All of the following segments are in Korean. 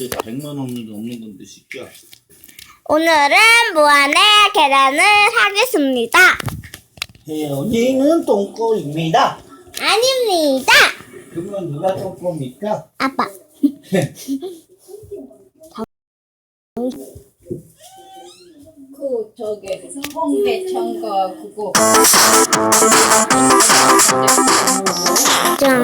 글쎄 100만 원도 없는 건데 시끼야. 오늘은 무한의 계란을 하겠습니다. 혜연이는 똥꼬입니다. 아닙니다. 그러면 누가 똥꼬입니까? 아빠. 그 저기 홍대청거 그거 짠.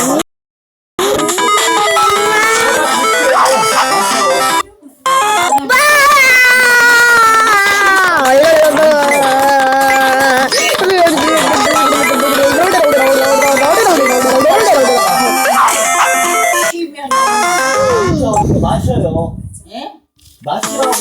마셔요. 예? 마시라고.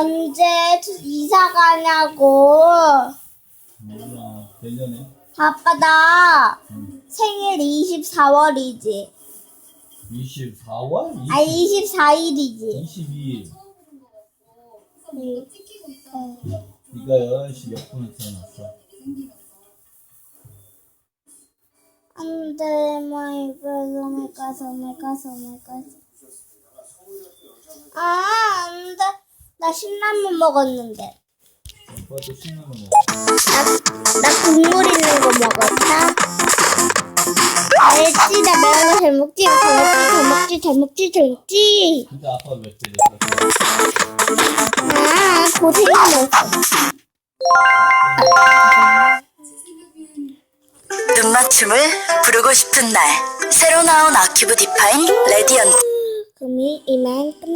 언제 이사 가냐고? 몰라. 내년에. 아빠 나 생일 24월이지. 24월? 아 24일이지. 22일. 네. 네가 11시 몇 분에 태어났어? 안돼 마이 가서 가서 가서 가서 아 나 신라면 먹었는데. 아빠도 신나는 거. 나, 나 국물 있는 거 먹었다. 알지? 나 매운 거 잘 먹지? 잘 먹지? 잘 먹지? 잘 먹지? 근데 아빠 몇 때렸어? 아 고생했어 눈맞춤을 부르고 싶은 날 새로 나온 아키브 디파인 레디언트. 그럼 이- 이만 끝내